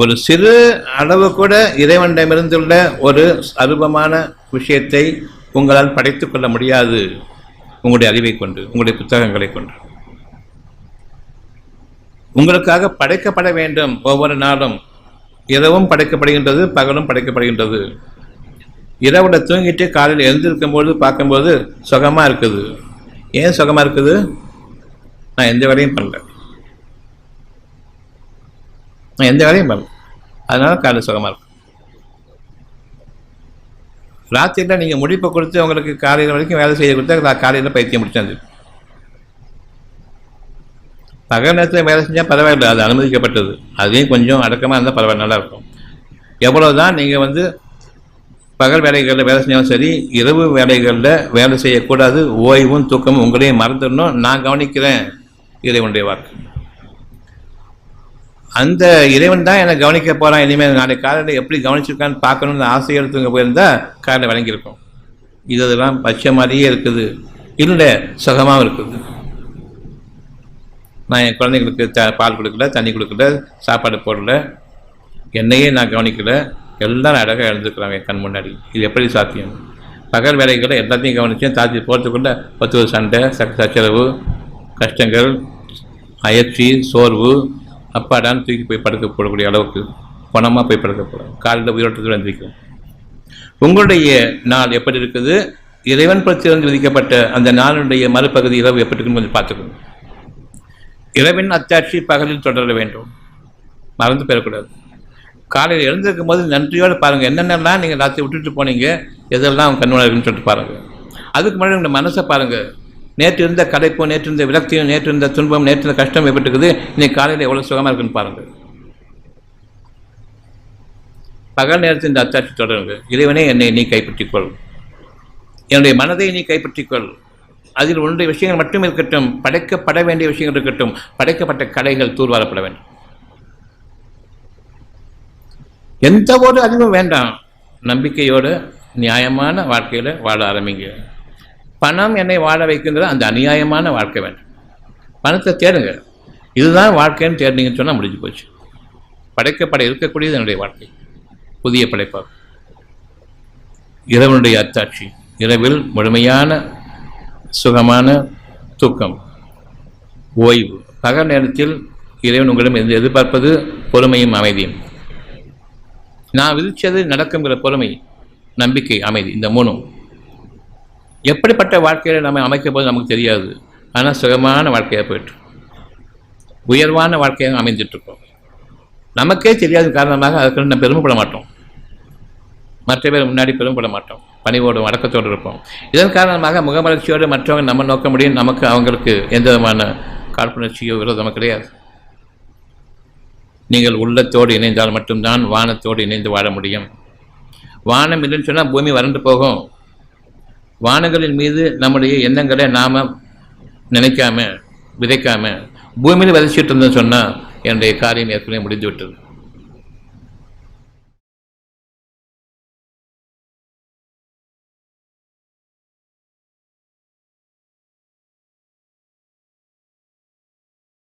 ஒரு சிறு அளவு கூட இறைவனிடமிருந்துள்ள ஒரு அருபமான விஷயத்தை உங்களால் படைத்து கொள்ள முடியாது. உங்களுடைய அறிவை கொண்டு உங்களுடைய புத்தகங்களை கொண்டு. உங்களுக்காக படைக்கப்பட வேண்டும் ஒவ்வொரு நாளும். இரவும் படைக்கப்படுகின்றது பகலும் படைக்கப்படுகின்றது. இரவுல தூங்கிட்டு காலையில் எழுந்திருக்கும் போது பார்க்கும்போது சுகமாக இருக்குது. ஏன் சுகமாக இருக்குது? நான் எந்த வேலையும் பண்ணல. எந்த வேலையும் பண்ணல. அதனால காலையில் சுகமாக இருக்கும் ராத்திரியில் நீங்கள் முடிப்பை கொடுத்து உங்களுக்கு காலையில் வரைக்கும் வேலை செய்ய கொடுத்தா காலையில் பைத்தியம் முடிச்சாது பகல் நேரத்தில் வேலை செஞ்சால் பரவாயில்லை அது அனுமதிக்கப்பட்டது. அதையும் கொஞ்சம் அடக்கமாக இருந்தால் பரவாயில்ல நல்லா இருக்கும். எவ்வளோதான் நீங்கள் வந்து பகல் வேலைகளில் வேலை செஞ்சாலும் சரி இரவு வேலைகளில் வேலை செய்யக்கூடாது ஓய்வும் தூக்கமும் உங்களையும் மறந்துடணும். நான் கவனிக்கிறேன் இதை இறைவனுடைய வாக்கு. அந்த இறைவன் தான் என்னை கவனிக்க போகிறான் இனிமேல் நாளைக்கு காலையில் எப்படி கவனிச்சிருக்கான்னு பார்க்கணும்னு ஆசை எடுத்துங்க போயிருந்தா காலையில் வழங்கியிருக்கோம் இது இதெல்லாம் பச்சை மாதிரியே இருக்குது. இல்லை சுகமாகவும் இருக்குது. நான் என் குழந்தைங்களுக்கு த பால் கொடுக்கல தண்ணி கொடுக்கல சாப்பாடு போடல. என்னையே நான் கவனிக்கல. எல்லாம் அழகாக எழுந்துக்கிறாங்க என் கண் முன்னாடி. இது எப்படி சாத்தியம்? பகல் வேலைகளை எல்லாத்தையும் கவனிச்சேன் தாத்தி போகிறதுக்குள்ள பத்து ஒரு சண்டை ச சச்சரவு கஷ்டங்கள் அயற்சி சோர்வு அப்பாடான்னு தூக்கி போய் படுக்க போடக்கூடிய அளவுக்கு பணமாக போய் படுக்க போகிறோம் காலையில் உயிரோட்டத்தில் எந்திரிக்கும் உங்களுடைய நாள் எப்படி இருக்குது? இறைவன் பிரச்சிலிருந்து விதிக்கப்பட்ட அந்த நாளுடைய மறுபகுதி இரவு எப்படி இருக்குன்னு கொஞ்சம் பார்த்துக்கணும் இரவின் அத்தாட்சி பகலில் தொடர வேண்டும். மறந்து போயிடக்கூடாது. காலையில் எழுந்திருக்கும் போது நன்றியோடு பாருங்கள் என்னென்னலாம் நீங்கள் ராத்திரி விட்டுட்டு போனீங்க எதெல்லாம் உங்கள் கண்ணோட இருக்குன்னு சொல்லிட்டு பாருங்கள் அதுக்கு முன்னாடி உங்கள் மனசை பாருங்கள் நேற்று இருந்த கலைப்பும் நேற்று இருந்த விரக்தியும் நேற்று இருந்த துன்பம் நேற்று இருந்த கஷ்டம் ஏற்பட்டுக்குது இன்னைக்கு காலையில் எவ்வளோ சுகமாக இருக்குன்னு பாருங்கள். பகல் நேரத்தில் இந்த அத்தாட்சி தொடருங்க. இறைவனே என்னை நீ கைப்பற்றிக்கொள். என்னுடைய மனதை நீ கைப்பற்றிக்கொள். அதில் ஒன்றைய விஷயங்கள் மட்டும் இருக்கட்டும். படைக்கப்பட வேண்டிய விஷயங்கள் இருக்கட்டும். படைக்கப்பட்ட கலைகள் தூர்வாரப்பட வேண்டும். எந்த ஒரு அறிவும் வேண்டாம். நம்பிக்கையோடு நியாயமான வாழ்க்கையில் வாழ ஆரம்பிங்க. பணம் என்னை வாழ வைக்கின்றது அந்த அநியாயமான வாழ்க்கை வேண்டும். பணத்தை தேடுங்க. இதுதான் வாழ்க்கைன்னு தேடினீங்கன்னு சொன்னால் முடிஞ்சு போச்சு. படைக்கப்பட இருக்கக்கூடியது என்னுடைய வாழ்க்கை. புதிய படைப்பாகும் இரவனுடைய அத்தாட்சி இரவில் முழுமையான சுகமான தூக்கம் ஓய்வு. பகல் நேரத்தில் இறைவன் உங்களிடம் எது எதிர்பார்ப்பது பொறுமையும் அமைதியும். நான் விதித்தது நடக்குங்கிற பொறுமை நம்பிக்கை அமைதி இந்த மூணும். எப்படிப்பட்ட வாழ்க்கையை நம்ம அமைக்கும் போது நமக்கு தெரியாது. ஆனால் சுகமான வாழ்க்கையாக போயிட்டு உயர்வான வாழ்க்கையாக அமைஞ்சிட்ருக்கோம் நமக்கே தெரியாத காரணமாக அதுக்கு நம்ம பெருமைப்பட மாட்டோம். மற்ற பேர் முன்னாடி பெருமைப்பட மாட்டோம். பணிவோடும் அடக்கத்தோடு இருப்போம். இதன் காரணமாக முகமலர்ச்சியோடு மற்றவங்க நம்ம நோக்க முடியும். நமக்கு அவங்களுக்கு எந்த விதமான காழ்ப்புணர்ச்சியோ விரோதமோ கிடையாது. நீங்கள் உள்ளத்தோடு இணைந்தால் மட்டும்தான் வானத்தோடு இணைந்து வாழ முடியும். வானம் இல்லைன்னு சொன்னால் பூமி வறண்டு போகும். வானங்களின் மீது நம்முடைய எண்ணங்களை நாம் நினைக்காம விதைக்காம பூமியில் விதைச்சிட்டு இருந்தோம்னு சொன்னால் என்னுடைய காரியம் ஏற்கனவே முடிந்து விட்டது